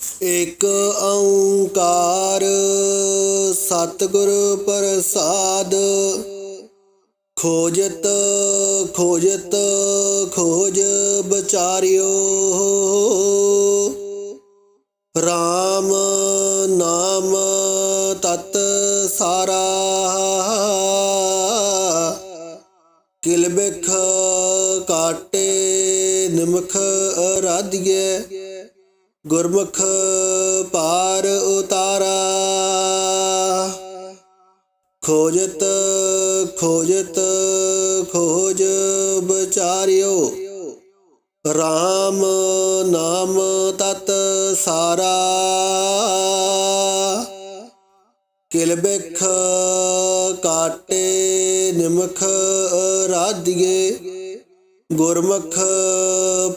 ਇਕ ਓੰਕਾਰ ਸਤਿਗੁਰ ਪ੍ਰਸਾਦ, ਖੋਜਤ ਖੋਜਤ, ਖੋਜ ਬਚਾਰਿਓ RAM ਨਾਮ ਤਤ ਸਾਰਾ, ਕਿਲ ਬਿਖ ਕਾਟੇ ਨਿਮਖ ਅਰਾਧਿਏ ਗੁਰਮੁਖ ਪਾਰ ਉਤਾਰਾ। ਖੋਜਤ ਖੋਜਤ, ਖੋਜ ਵਿਚਾਰਿਓ। RAM ਨਾਮ ਤਤ ਸਾਰਾ। ਕਿਲਬਿਖ ਕਾਟੇ ਨਿਮਖ ਰਾਧਿਏ। ਗੁਰਮੁਖ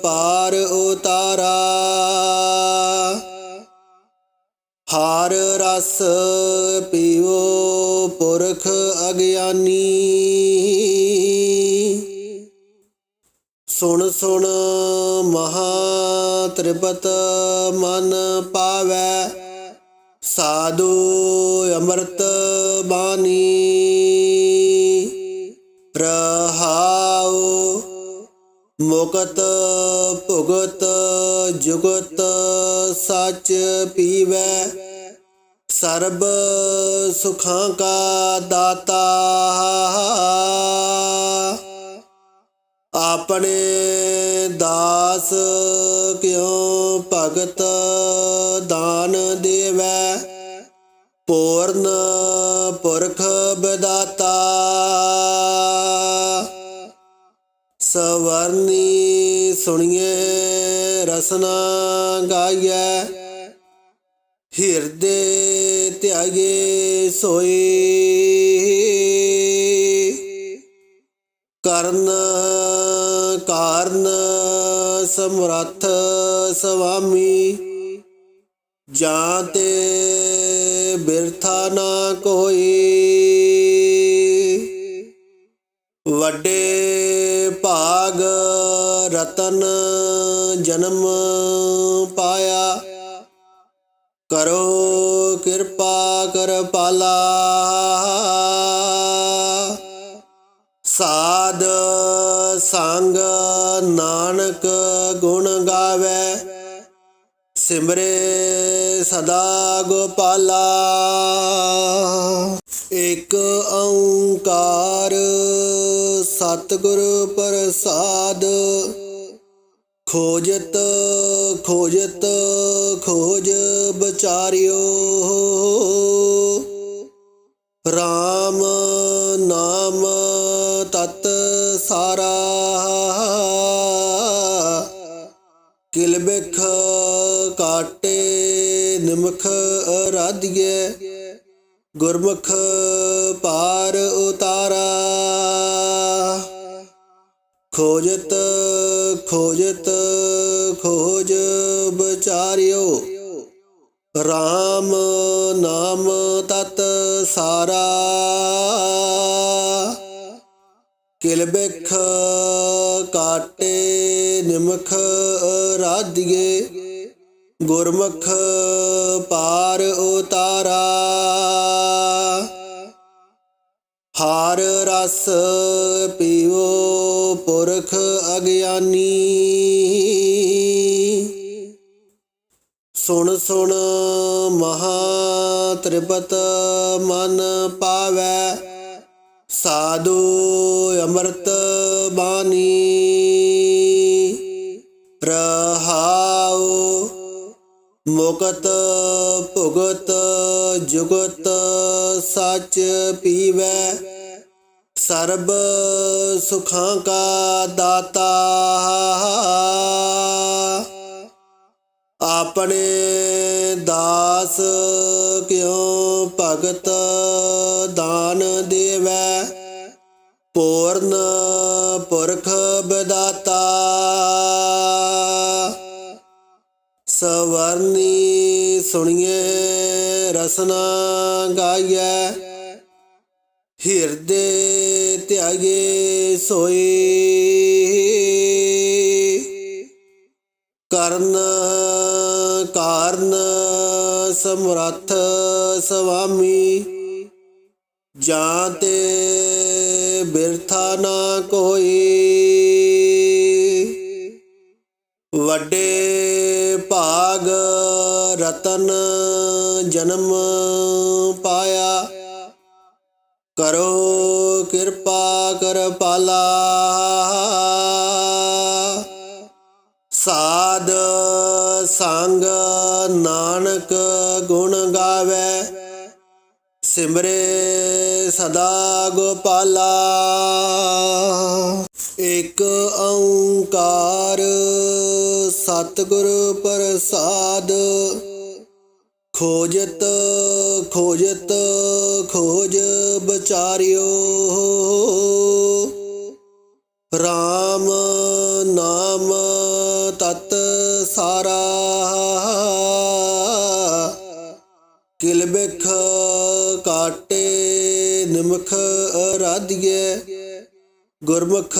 ਪਾਰ ਉਤਾਰਾ। ਹਾਰ ਰਸ ਪੀਓ, ਪੁਰਖ ਅਗਿਆਨੀ। ਸੁਣ ਸੁਣ ਮਹਾ ਤ੍ਰਿਪਤ ਮਨ ਪਾਵੈ, ਸਾਧੂ ਅੰਮ੍ਰਿਤ ਬਾਣੀ। ਰਹਾਉ ਮੁਕਤ ਭੁਗਤ ਜੁਗਤ ਸੱਚ ਪੀਵੈ ਸਰਬ ਸੁਖਾਂ ਕਾ ਦਾਤਾ। ਆਪਣੇ ਦਾਸ ਕਿਉ ਭਗਤ ਦਾਨ ਦੇਵੈ? ਪੂਰਨ ਪੁਰਖ ਬਦਾਤਾ ਸਵਰਨੀ ਸੁਣੀਏ ਰਸਨਾ ਗਾਈਐ। ਹਿਰਦੇ ਧਿਆਏ ਸੋਏ। ਕਰਨ, ਕਾਰਨ, ਸਮਰੱਥ ਸੁਆਮੀ ਜਾਂ ਤੇ ਬਿਰਥਾ ਨਾ ਕੋਈ। ਵੱਡੇ ਭਾਗ ਰਤਨ ਜਨਮ ਕਰੋ ਕਿਰਪਾ ਕਰ ਪਾਲਾ। ਸਾਧ ਸੰਗ ਨਾਨਕ ਗੁਣ ਗਾਵੇ। ਸਿਮਰੇ ਸਦਾ ਗੋਪਾਲਾ। ਇਕ ਓੰਕਾਰ ਸਤਿਗੁਰ ਪ੍ਰਸਾਦ ਖੋਜਤ ਖੋਜਤ, ਖੋਜ ਬਚਾਰਿਓ RAM ਨਾਮ ਤਤ ਸਾਰਾ। ਕਿਲ ਬਿਖ ਕਾਟੇ, ਨਿਮਖ ਰਾਧਿਏ ਗੁਰਮੁਖ ਪਾਰ ਉਤਾਰਾ। ਖੋਜਤ ਖੋਜਤ, ਖੋਜ ਵਿਚਾਰਿਓ। RAM ਨਾਮ ਤਤ ਸਾਰਾ। ਕਿਲਬਖ ਕਾਟੇ ਨਿਮਖ ਰਾਧਿਏ। ਗੁਰਮੁਖ ਪਾਰ ਉਤਾਰਾ। ਹਾਰ ਰਸ ਪੀਵੋ ਪੁਰਖ ਅਗਿਆਨੀ। ਸੁਣ ਸੁਣ ਮਹਾ ਤ੍ਰਿਪਤ ਮਨ ਪਾਵੈ, ਸਾਧੂ ਅੰਮ੍ਰਿਤ ਬਾਣੀ। ਰਹਾਉ ਮੁਕਤ ਭੁਗਤ ਜੁਗਤ ਸੱਚ ਪੀਵੈ ਸਰਬ ਸੁਖਾਂ ਕਾ ਦਾਤਾ। ਆਪਣੇ ਦਾਸ ਕਿਉ ਭਗਤ ਦਾਨ ਦੇਵੈ? ਪੂਰਨ ਪੁਰਖ ਬਦਾਤਾ ਸਵਰਨੀ ਸੁਣੀਏ ਰਸਨਾ ਗਾਈਐ। ਹਿਰਦੇ ਧਿਆਏ ਸੋਏ। ਕਰਨ, ਕਾਰਨ, ਸਮਰੱਥ ਸੁਆਮੀ ਜਾਂ ਤੇ ਬਿਰਥਾ ਨਾ ਕੋਈ। ਵੱਡੇ ਭਾਗ ਰਤਨ ਜਨਮ ਕਰੋ ਕਿਰਪਾ ਕਰ ਪਾਲਾ। ਸਾਧ ਸੰਗ ਨਾਨਕ ਗੁਣ ਗਾਵੇ। ਸਿਮਰੇ ਸਦਾ ਗੋਪਾਲਾ। ਇਕ ਓੰਕਾਰ ਸਤਿਗੁਰ ਪ੍ਰਸਾਦ ਖੋਜਤ ਖੋਜਤ, ਖੋਜ ਵਿਚਾਰਿਓ RAM ਨਾਮ ਤਤ ਸਾਰਾ। ਕਿਲ ਬਿਖ ਕਾਟੇ ਨਿਮਖ ਰਾਧਿਏ ਗੁਰਮੁਖ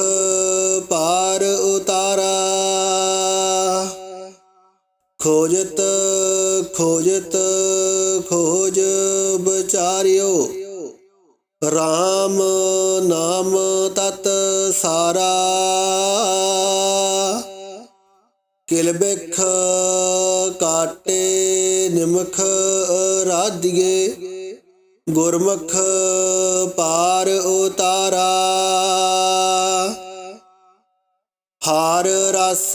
ਪਾਰ ਉਤਾਰਾ। ਖੋਜਤ ਖੋਜਤ ਖੋਜ ਵਿਚਾਰਿਓ। RAM ਨਾਮ ਤਤ ਸਾਰਾ। ਕਿਲਬਖ ਕਾਟੇ ਨਿਮਖ ਰਾਧਿਏ ਗੁਰਮੁਖ ਪਾਰ ਉਤਾਰਾ ਹਾਰ ਰਸ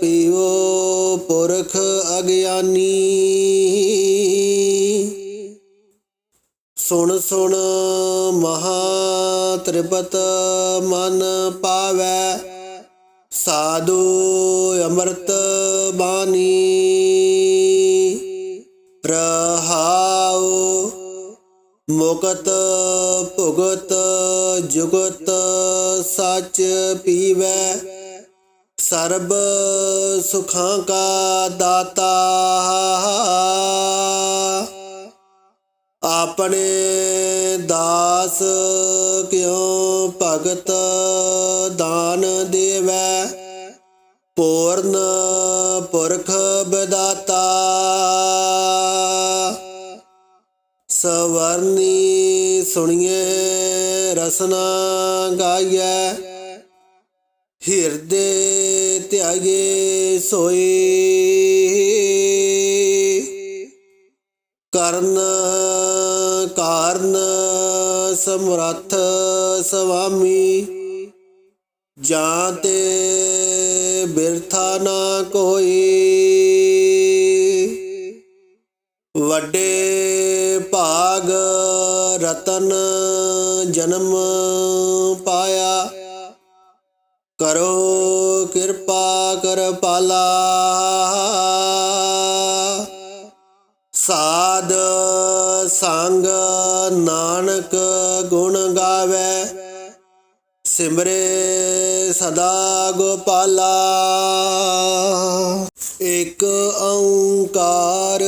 ਪੀਵੋ ਪੁਰਖ ਅਗਿਆਨੀ। ਸੁਣ ਸੁਣ ਮਹਾ ਤ੍ਰਿਪਤ ਮਨ ਪਾਵੈ, ਸਾਧੂ ਅੰਮ੍ਰਿਤ ਬਾਣੀ। ਰਹਾਉ ਮੁਕਤ ਭੁਗਤ ਜੁਗਤ ਸੱਚ ਪੀਵੈ। ਸਰਬ ਸੁਖਾਂ ਕਾ ਦਾਤਾ। ਆਪਣੇ ਦਾਸ ਕਿਉ ਭਗਤ ਦਾਨ ਦੇਵੈ? ਪੂਰਨ ਪੁਰਖ ਬਦਾਤਾ ਸਵਰਨੀ ਸੁਣੀਏ ਰਸਨਾ ਗਾਈਐ। ਹਿਰਦੇ ਧਿਆਏ ਸੋਈ ਕਰਨ ਕਾਰਨ ਸਮਰੱਥ ਸੁਆਮੀ ਜਾਂ ਤੇ ਬਿਰਥਾ ਨਾ ਕੋਈ। ਵੱਡੇ ਭਾਗ ਰਤਨ ਜਨਮ ਕਿਰਪਾ ਕਰ ਪਾਲਾ। ਸਾਧ ਸੰਗ ਨਾਨਕ ਗੁਣ ਗਾਵੇ। ਸਿਮਰੇ ਸਦਾ ਗੋਪਾਲਾ। ਇਕ ਓੰਕਾਰ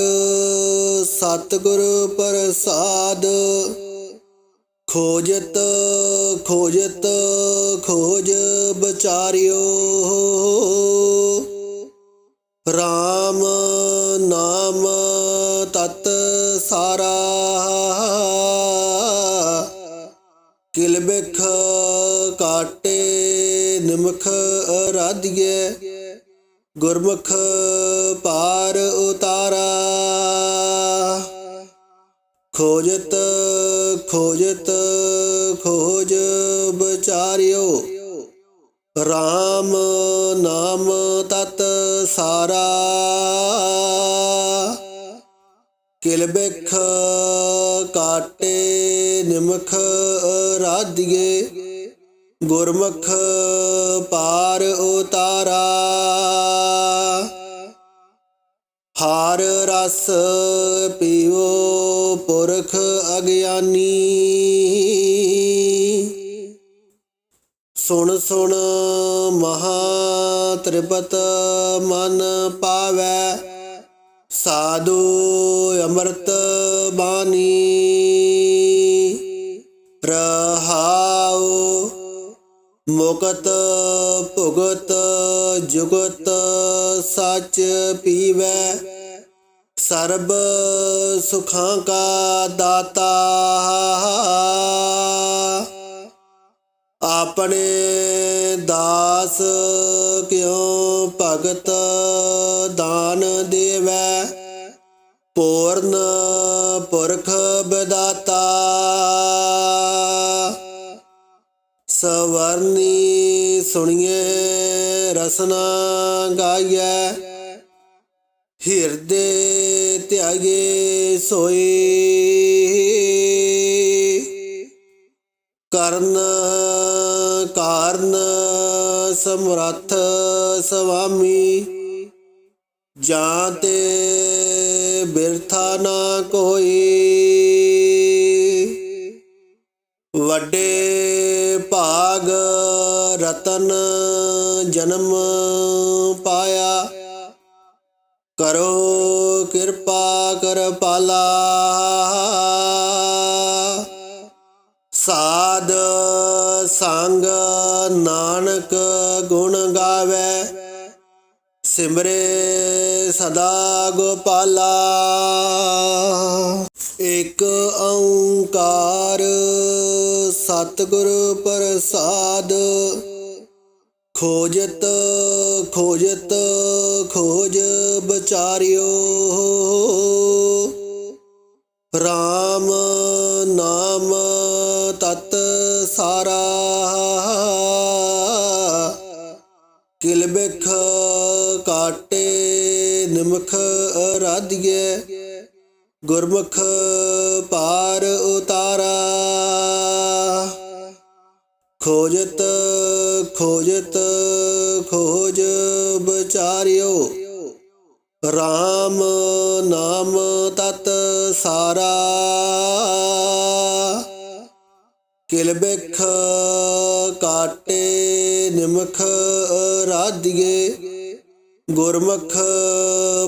ਸਤਿਗੁਰ ਪ੍ਰਸਾਦ ਖੋਜਤ ਖੋਜਤ, ਖੋਜ ਬਚਾਰਿਓ। RAM ਨਾਮ ਤਤ ਸਾਰਾ। ਕਿਲ ਬਿਖ ਕਾਟੇ ਨਿਮਖ ਰਾਧਿਏ ਗੁਰਮੁਖ ਪਾਰ ਉਤਾਰਾ। ਖੋਜਤ ਖੋਜਤ, ਖੋਜ ਵਿਚਾਰਿਓ। RAM ਨਾਮ ਤਤ ਸਾਰਾ। ਕਿਲਬਿਖ ਕਾਟੇ ਨਿਮਖ ਰਾਧਿਏ ਗੁਰਮੁਖ ਪਾਰ ਉਤਾਰਾ। ਹਾਰ ਰਸ ਪੀਓ ਪੁਰਖ ਅਗਿਆਨੀ। ਸੁਣ ਸੁਣ ਮਹਾ ਤ੍ਰਿਪਤ ਮਨ ਪਾਵੈ ਸਾਧੂ ਅੰਮ੍ਰਿਤ ਬਾਣੀ। ਮੁਕਤ ਭੁਗਤ ਜੁਗਤ ਸੱਚ ਪੀਵੈ। ਸਰਬ ਸੁਖਾਂ ਕਾ ਦਾਤਾ। ਆਪਣੇ ਦਾਸ ਕਿਉ ਭਗਤ ਦਾਨ ਦੇਵੈ? ਪੂਰਨ ਪੁਰਖ ਬਦਾਤਾ। ਸਵਰਨੀ ਸੁਣੀਏ, ਰਸਨਾ ਗਾਈਐ ਹਿਰਦੇ ਧਿਆਏ ਸੋਈ। ਕਰਨ ਕਾਰਨ ਸਮਰੱਥ ਸੁਆਮੀ ਜਾਂ ਤੇ ਬਿਰਥਾ ਨਾ ਕੋਈ। ਵੱਡੇ ਭਾਗ ਰਤਨ ਜਨਮ ਪਾਇਆ। ਕਰੋ ਕਿਰਪਾ ਕਰ ਪਾਲਾ। ਸਾਧ ਸੰਗ ਨਾਨਕ ਗੁਣ ਗਾਵੇ। ਸਿਮਰੇ ਸਦਾ ਗੋਪਾਲਾ। ਇੱਕ ਓੰਕਾਰ ਸਤਿਗੁਰ ਪ੍ਰਸਾਦ। ਖੋਜਤ ਖੋਜਤ, ਖੋਜ ਬਚਾਰਿਓ RAM ਨਾਮ ਤਤ ਸਾਰਾ। ਕਿਲ ਬਿਖ ਕਾਟੇ ਨਿਮਖ ਅਰਾਧਿਏ ਗੁਰਮੁਖ ਪਾਰ ਉਤਾਰਾ। ਖੋਜਤ ਖੋਜਤ, ਖੋਜ ਵਿਚਾਰਿਓ। RAM ਨਾਮ ਤਤ ਸਾਰਾ। ਕਿਲਬਿਖ ਕਾਟੇ ਨਿਮਖ ਰਾਧਿਏ। ਗੁਰਮੁਖ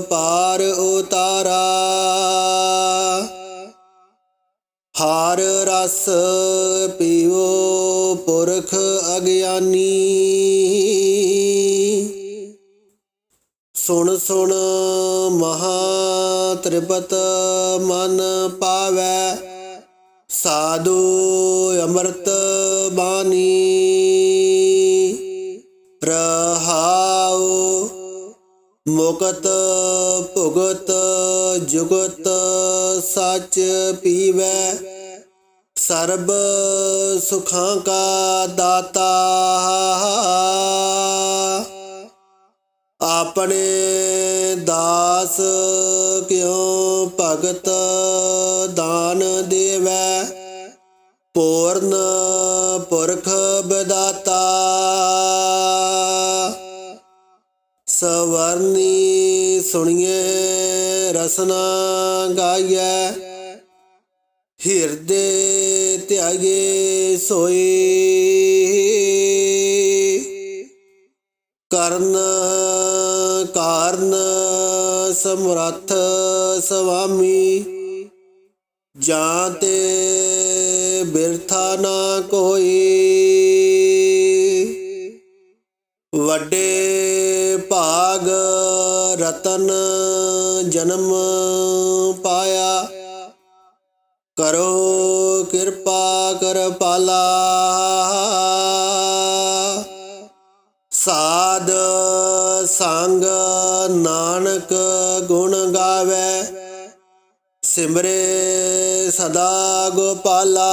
ਪਾਰ ਉਤਾਰਾ। ਹਾਰ ਰਸ ਪੀਓ, ਪੁਰਖ ਅਗਿਆਨੀ। ਸੁਣ ਸੁਣ ਮਹਾ ਤ੍ਰਿਪਤ ਮਨ ਪਾਵੈ, ਸਾਧੂ ਅੰਮ੍ਰਿਤ ਬਾਣੀ। ਰਹਾਉ ਮੁਕਤ ਭੁਗਤ ਜੁਗਤ ਸੱਚ ਪੀਵੈ ਸਰਬ ਸੁਖਾਂ ਕਾ ਦਾਤਾ। ਆਪਣੇ ਦਾਸ ਕਿਉ ਭਗਤ ਦਾਨ ਦੇਵੈ? ਪੂਰਨ ਪੁਰਖ ਬਦਾਤਾ ਸਵਰਨੀ ਸੁਣੀਏ ਰਸਨਾ ਗਾਈਐ। ਹਿਰਦੇ ਧਿਆਏ ਸੋਈ। ਕਰਨ, ਕਾਰਨ, ਸਮਰੱਥ ਸੁਆਮੀ ਜਾਂ ਤੇ ਬਿਰਥਾ ਨਾ ਕੋਈ। ਵੱਡੇ ਭਾਗ ਰਤਨ ਕਰੋ ਕਿਰਪਾ ਕਰ ਪਾਲਾ। ਸਾਧ ਸੰਗ ਨਾਨਕ ਗੁਣ ਗਾਵੇ। ਸਿਮਰੇ ਸਦਾ ਗੋਪਾਲਾ।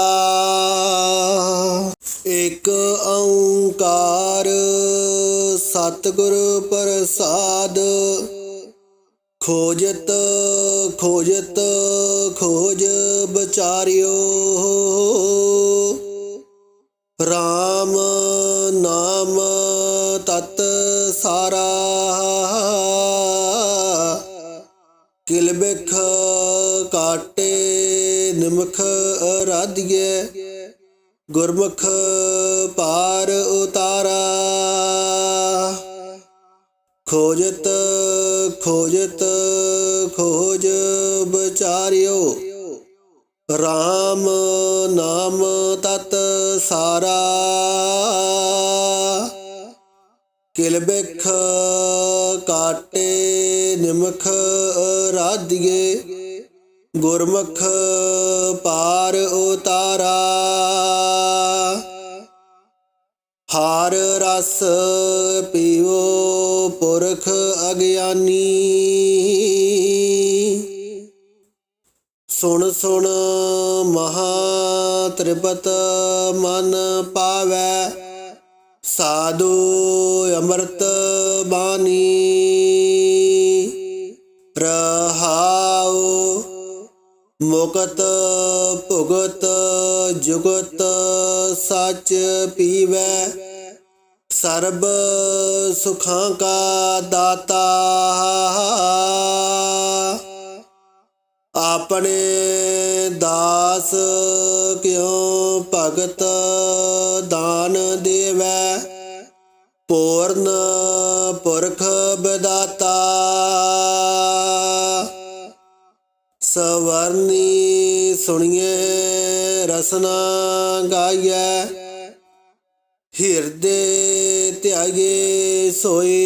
ਇਕ ਓੰਕਾਰ ਸਤਿਗੁਰ ਪ੍ਰਸਾਦ ਖੋਜਤ ਖੋਜਤ, ਖੋਜ ਬਚਾਰਿਓ RAM ਨਾਮ ਤਤ ਸਾਰਾ। ਕਿਲ ਬਿਖ ਕਾਟੇ ਨਿਮਖ ਅਰਾਧਿਏ ਗੁਰਮੁਖ ਪਾਰ ਉਤਾਰਾ। ਖੋਜਤ ਖੋਜਤ, ਖੋਜ ਵਿਚਾਰਿਓ। RAM ਨਾਮ ਤਤ ਸਾਰਾ। ਕਿਲਬਿਖ ਕਾਟੇ ਨਿਮਖ ਰਾਧੀਏ ਗੁਰਮੁਖ ਪਾਰ ਉਤਾਰਾ। ਹਾਰ ਰਸ ਪੀਓ, ਪੁਰਖ ਅਗਿਆਨੀ। ਸੁਣ ਸੁਣ ਮਹਾ ਤ੍ਰਿਪਤ ਮਨ ਪਾਵੈ, ਸਾਧੂ ਅੰਮ੍ਰਿਤ ਬਾਣੀ। ਰਹਾਉ ਮੁਕਤ ਭੁਗਤ ਜੁਗਤ ਸੱਚ ਪੀਵੈ। ਸਰਬ ਸੁਖਾਂ ਕਾ ਦਾਤਾ। ਆਪਣੇ ਦਾਸ ਕਿਉ ਭਗਤ ਦਾਨ ਦੇਵੈ? ਪੂਰਨ ਪੁਰਖ ਬਦਾਤਾ ਸਵਰਨੀ ਸੁਣੀਏ ਰਸਨਾ ਗਾਈਐ। ਹਿਰਦੇ ਧਿਆਏ ਸੋਈ।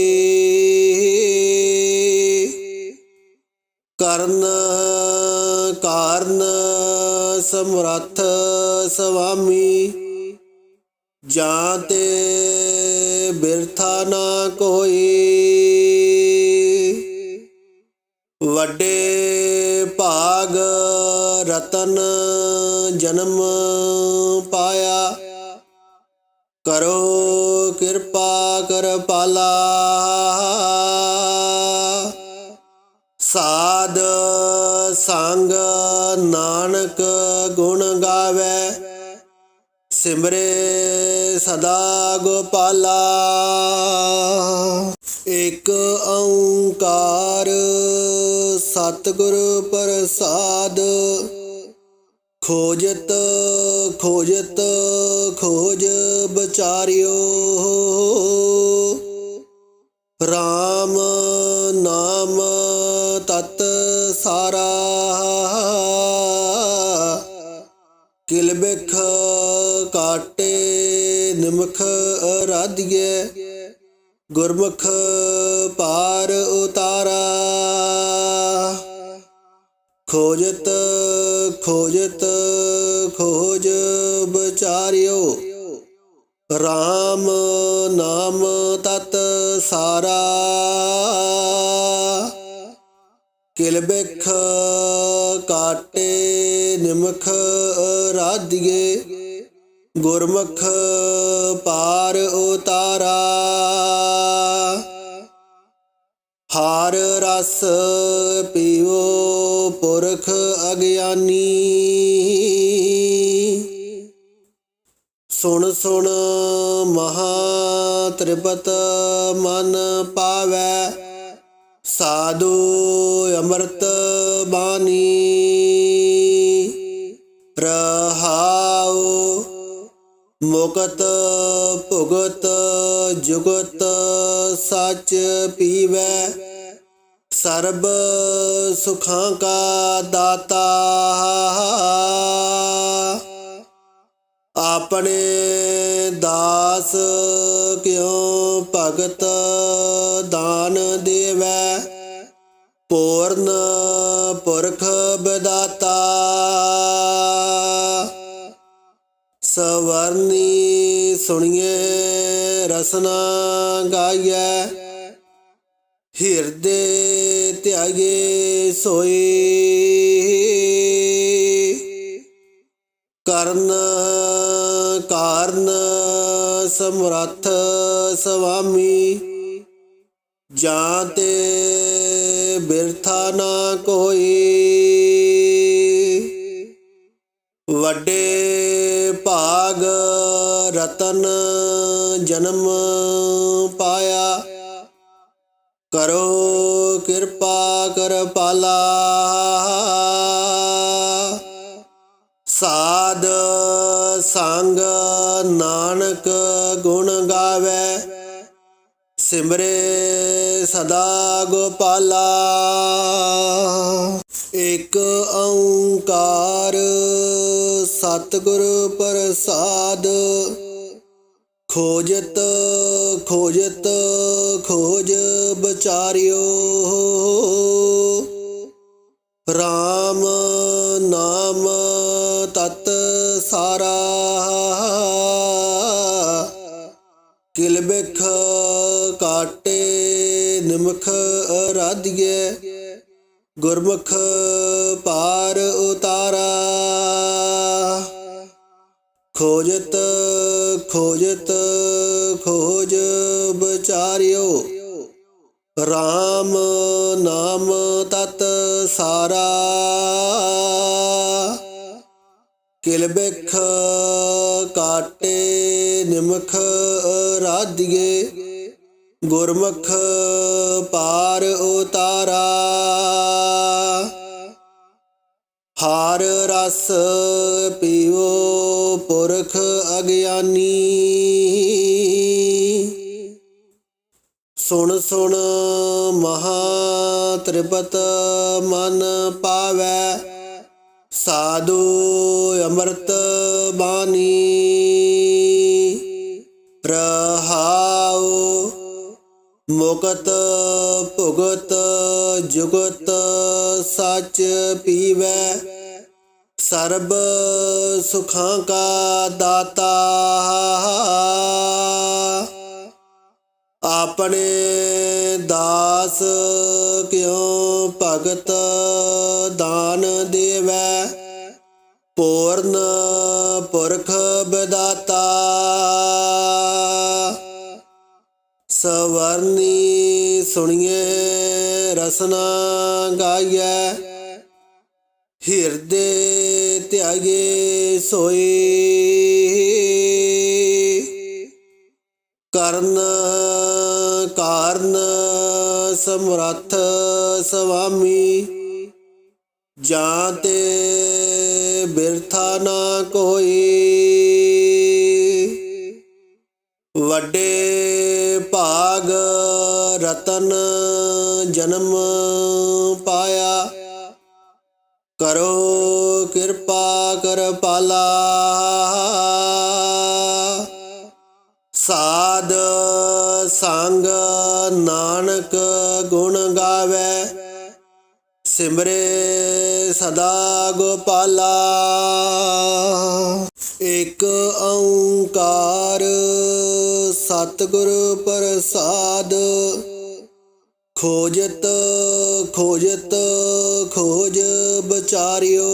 ਕਰਨ ਕਾਰਨ ਸਮਰੱਥ ਸੁਆਮੀ ਜਾਂ ਤੇ ਬਿਰਥਾ ਨਾ ਕੋਈ। ਵੱਡੇ ਭਾਗ ਰਤਨ ਜਨਮ ਪਾਇਆ। ਕਰੋ ਕਿਰਪਾ ਕਰ ਪਾਲਾ। ਸਾਧ ਸੰਗ ਨਾਨਕ ਗੁਣ ਗਾਵੇ। ਸਿਮਰੇ ਸਦਾ ਗੋਪਾਲਾ। ਇਕ ਓੰਕਾਰ ਸਤਿਗੁਰ ਪ੍ਰਸਾਦ। ਖੋਜਤ ਖੋਜਤ, ਖੋਜ ਬਚਾਰਿਓ। RAM ਨਾਮ ਤਤ ਸਾਰਾ। ਕਿਲ ਬਿਖ ਕਾਟੇ, ਨਿਮਖ ਰਾਧੀਏ ਗੁਰਮੁਖ ਪਾਰ ਉਤਾਰਾ। ਖੋਜਤ ਖੋਜਤ, ਖੋਜ ਬਚਾਰਿਓ RAM ਨਾਮ ਤਤ ਸਾਰਾ। ਕਿਲ ਕਾਟੇ, ਨਿਮਖ ਰਾਧੀਏ ਗੁਰਮੁਖ ਪਾਰ ਉਤਾਰਾ। ਹਾਰ ਰਸ ਪੀਓ, ਪੁਰਖ ਅਗਿਆਨੀ। ਸੁਣ ਸੁਣ ਮਹਾ ਤ੍ਰਿਪਤ ਮਨ ਪਾਵੈ, ਸਾਧੂ ਅੰਮ੍ਰਿਤ ਬਾਣੀ। ਰਹਾਉ ਮੁਕਤ ਭੁਗਤ ਜੁਗਤ ਸੱਚ ਪੀਵੈ ਸਰਬ ਸੁਖਾਂ ਕਾ ਦਾਤਾ। ਆਪਣੇ ਦਾਸ ਕਿਉ ਭਗਤ ਦਾਨ ਦੇਵੈ? ਪੂਰਨ ਪੁਰਖ ਬਦਾਤਾ ਸਵਰਨੀ ਸੁਣੀਏ ਰਸਨਾ। ਧਿਆਏ ਸੋਈ ਕਰਨ ਕਾਰਨ ਸਮਰੱਥ ਸੁਆਮੀ ਜਾਂ ਤੇ ਬਿਰਥਾ ਨਾ ਕੋਈ ਵੱਡੇ ਭਾਗ ਰਤਨ ਜਨਮ ਪਾਇਆ ਕਰੋ ਕਿਰਪਾ ਕਰ ਪਾਲਾ। ਸਾਧ ਸੰਗ ਨਾਨਕ ਗੁਣ ਗਾਵੇ। ਸਿਮਰੇ ਸਦਾ ਗੋਪਾਲਾ। ਇਕ ਓੰਕਾਰ ਸਤਿਗੁਰ ਪ੍ਰਸਾਦ। ਖੋਜਤ ਖੋਜਤ ਖੋਜ ਬਚਾਰਿਓ RAM ਨਾਮ ਤਤ ਸਾਰਾ ਕਿਲ ਬਿਖ ਕਾਟੇ ਨਿਮਖ ਅਰਾਧਿਏ ਗੁਰਮੁਖ ਪਾਰ ਉਤਾਰਾ। ਖੋਜਤ ਰਾਧਿਏ, ਗੁਰਮੁਖ ਪਾਰ ਉਤਾਰਾ। ਹਾਰ ਰਸ ਪੀਵੋ ਪੁਰਖ ਅਗਿਆਨੀ। ਸੁਣ ਸੁਣ ਮਹਾ ਤ੍ਰਿਪਤ ਮਨ ਪਾਵੈ, ਸਾਧੂ ਅੰਮ੍ਰਿਤ ਬਾਣੀ। ਮੁਕਤ ਭੁਗਤ ਜੁਗਤ ਸੱਚ ਪੀਵੈ। ਸਰਬ ਸੁਖਾਂ ਕਾ ਦਾਤਾ ਆਪਣੇ ਦਾਸ ਕਿਉ ਭਗਤ ਦਾਨ ਦੇਵੈ? ਪੂਰਨ ਪੁਰਖ ਵਰਨੀ ਸੁਣੀਏ, ਰਸਨਾ ਗਾਈਐ ਹਿਰਦੇ ਧਿਆਏ ਸੋਈ। ਕਰਨ ਕਾਰਨ ਸਮਰੱਥ ਸੁਆਮੀ ਜਾਂ ਤੇ ਬਿਰਥਾ ਨਾ ਕੋਈ। ਵੱਡੇ ਰਤਨ ਜਨਮ ਪਾਇਆ। ਕਰੋ ਕਿਰਪਾ ਕਰ ਪਾਲਾ। ਸਾਧ ਸੰਗ ਨਾਨਕ ਗੁਣ ਗਾਵੇ। ਸਿਮਰੇ ਸਦਾ ਗੋਪਾਲਾ। ਇਕ ਓੰਕਾਰ ਸਤਿਗੁਰ ਪ੍ਰਸਾਦ। ਖੋਜਤ ਖੋਜਤ, ਖੋਜ ਬਚਾਰਿਓ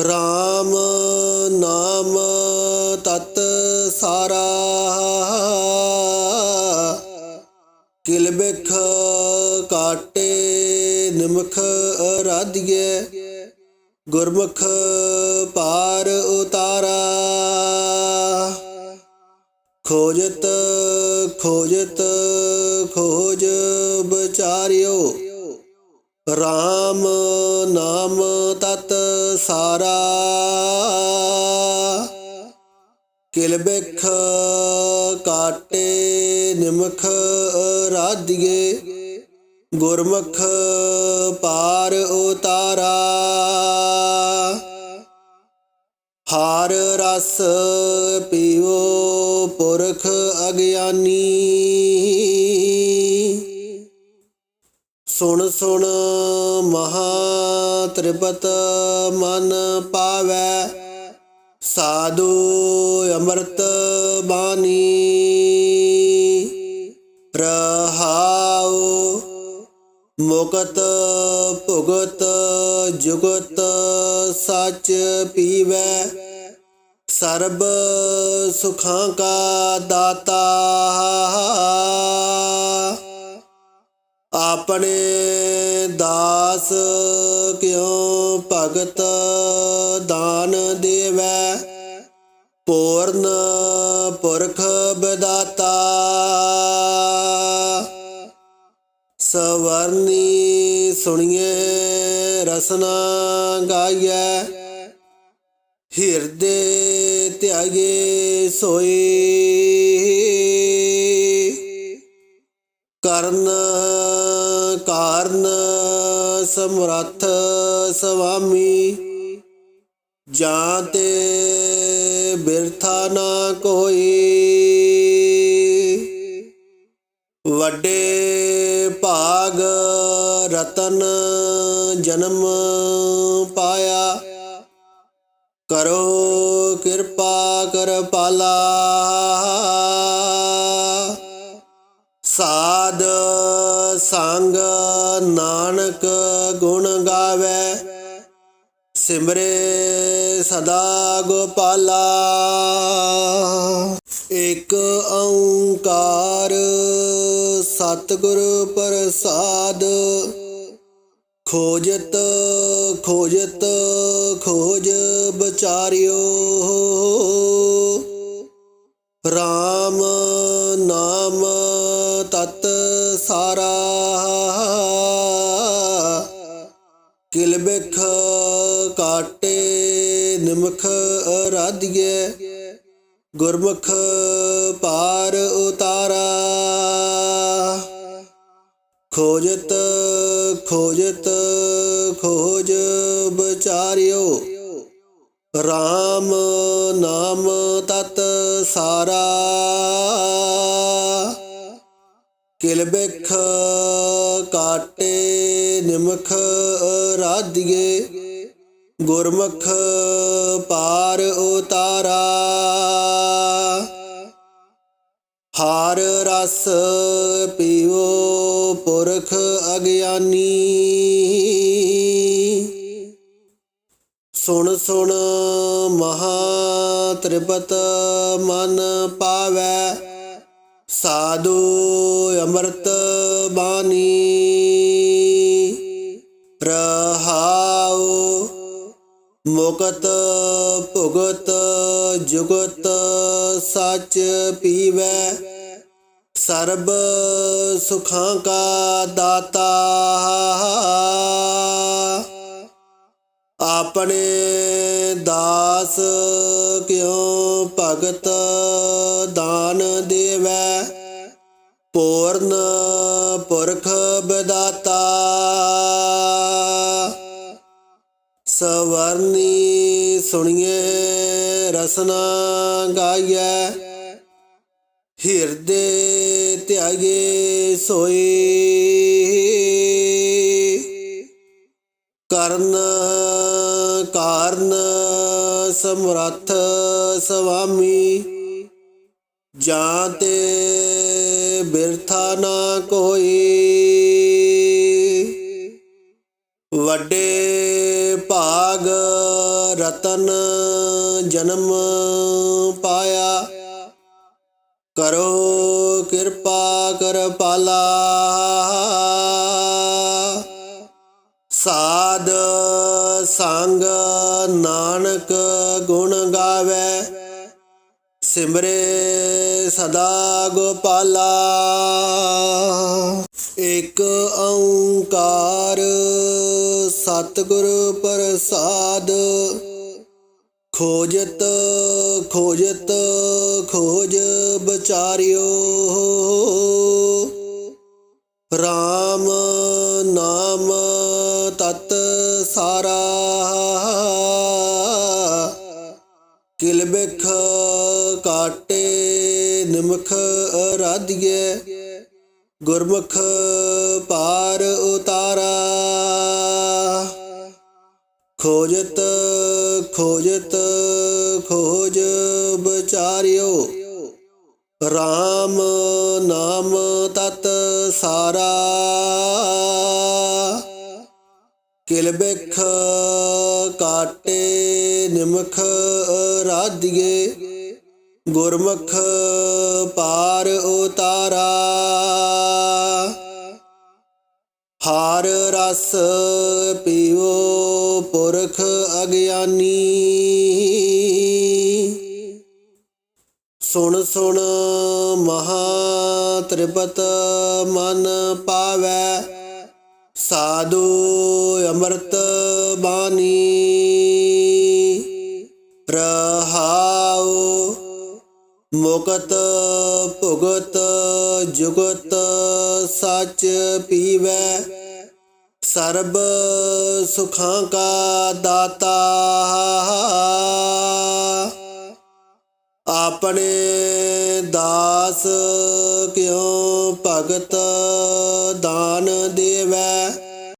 RAM ਨਾਮ ਤਤ ਸਾਰਾ। ਕਿਲਬਿਖ ਕਾਟੇ ਨਿਮਖ ਰਾਧਿਏ ਗੁਰਮੁਖ ਪਾਰ ਉਤਾਰਾ। ਖੋਜਤ ਖੋਜਤ, ਖੋਜ ਵਿਚਾਰਿਓ। RAM ਨਾਮ ਤਤ ਸਾਰਾ। ਕਿਲਬਿਖ ਕਾਟੇ ਨਿਮਖ ਰਾਧਿਏ ਗੁਰਮੁਖ ਪਾਰ ਉਤਾਰਾ। ਹਾਰ ਰਸ ਪੀਓ, ਪੁਰਖ ਅਗਿਆਨੀ। ਸੁਣ ਸੁਣ ਮਹਾ ਤ੍ਰਿਪਤ ਮਨ ਪਾਵੈ, ਸਾਧੂ ਅੰਮ੍ਰਿਤ ਬਾਣੀ। ਰਹਾਉ ਮੁਕਤ ਜੁਗਤ ਜੁਗਤ ਸੱਚ ਪੀਵੈ। ਸਰਬ ਸੁਖਾਂ ਕਾ ਦਾਤਾ। ਆਪਣੇ ਦਾਸ ਕਿਉ ਭਗਤ ਦਾਨ ਦੇਵੈ? ਪੂਰਨ ਪੁਰਖ ਬਦਾਤਾ ਸਵਰਨੀ ਸੁਣੀਏ ਰਸਨਾ ਗਾਈਐ। ਹਿਰਦੇ ਧਿਆਏ ਸੋਈ। ਕਰਨ ਕਾਰਨ ਸਮਰੱਥ ਸੁਆਮੀ ਜਾਂ ਤੇ ਬਿਰਥਾ ਨਾ ਕੋਈ। ਵੱਡੇ ਭਾਗ ਰਤਨ ਜਨਮ ਪਾਇਆ। ਕਰੋ ਕਿਰਪਾ, ਕਰ ਪਾਲਾ। ਸਾਧ ਸੰਗ ਨਾਨਕ ਗੁਣ ਗਾਵੇ। ਸਿਮਰੇ ਸਦਾ ਗੋਪਾਲਾ। ਇਕ ਓੰਕਾਰ ਸਤਿਗੁਰ ਪ੍ਰਸਾਦ ਖੋਜਤ ਖੋਜਤ, ਖੋਜ ਬਚਾਰਿਓ। RAM ਨਾਮ ਤਤ ਸਾਰਾ। ਕਿਲ ਬਿਖ ਕਾਟੇ ਨਿਮਖ ਰਾਧਿਏ ਗੁਰਮੁਖ ਪਾਰ ਉਤਾਰਾ। ਖੋਜਤ ਖੋਜਤ, ਖੋਜ ਬਚਾਰਿਓ RAM ਨਾਮ ਤਤ ਸਾਰਾ। ਕਿਲ ਕਾਟੇ ਨਿਮਖ ਰਾਧਿਏ। ਗੁਰਮੁਖ ਪਾਰ ਉਤਾਰਾ। ਹਾਰ ਰਸ ਪੀਓ ਪੁਰਖ ਅਗਿਆਨੀ। ਸੁਣ ਸੁਣ ਮਹਾ ਤ੍ਰਿਪਤ ਮਨ ਪਾਵੈ ਸਾਧੂ ਅੰਮ੍ਰਿਤ ਬਾਣੀ। ਮੁਕਤ ਭੁਗਤ ਜੁਗਤ ਸੱਚ ਪੀਵੈ। ਸਰਬ ਸੁਖਾਂ ਕਾ ਦਾਤਾ। ਆਪਣੇ ਦਾਸ ਕਿਉ ਭਗਤ ਦਾਨ ਦੇਵੈ? ਪੂਰਨ ਪੁਰਖ ਸੁਣੀਏ, ਰਸਨਾ ਗਾਈਐ। ਹਿਰਦੇ ਧਿਆਏ ਸੋਈ। ਕਰਨ ਕਾਰਨ ਸਮਰੱਥ ਸੁਆਮੀ ਜਾਂ ਤੇ ਬਿਰਥਾ ਨਾ ਕੋਈ। ਵੱਡੇ ਜਨਮ ਪਾਇਆ। ਕਰੋ ਕਿਰਪਾ, ਕਰ ਪਾਲਾ। ਸਾਧ ਸੰਗ ਨਾਨਕ ਗੁਣ ਗਾਵੇ। ਸਿਮਰੇ ਸਦਾ ਗੋਪਾਲਾ। ਇਕ ਓੰਕਾਰ ਸਤਿਗੁਰ ਪ੍ਰਸਾਦ ਖੋਜਤ ਖੋਜਤ, ਖੋਜ ਬਚਾਰਿਓ RAM ਨਾਮ ਤਤ ਸਾਰਾ। ਕਿਲ ਬਿਖ ਕਾਟੇ ਨਿਮਖ ਰਾਧਿਏ ਗੁਰਮੁਖ ਪਾਰ ਉਤਾਰਾ। ਖੋਜਤ ਖੋਜਤ, ਖੋਜ ਬਚਾਰਿਓ RAM ਨਾਮ ਤਤ ਸਾਰਾ। ਕਿਲਬਿਖ ਕਾਟੇ, ਨਿਮਖ ਰਾਧਿਏ ਗੁਰਮੁਖ ਪਾਰ ਉਤਾਰਾ। ਹਾਰ ਰਸ ਪੀਓ ਪੁਰਖ ਅਗਿਆਨੀ। ਸੁਣ ਸੁਣ ਮਹਾ ਤ੍ਰਿਪਤ ਮਨ ਪਾਵੈ ਸਾਧੂ ਅੰਮ੍ਰਿਤ ਬਾਣੀ। ਮੁਕਤ ਭੁਗਤ ਜੁਗਤ ਸੱਚ ਪੀਵੈ। ਸਰਬ ਸੁਖਾਂ ਕਾ ਦਾਤਾ ਆਪਣੇ ਦਾਸ ਕਿਉ ਭਗਤ ਦਾਨ ਦੇਵੈ?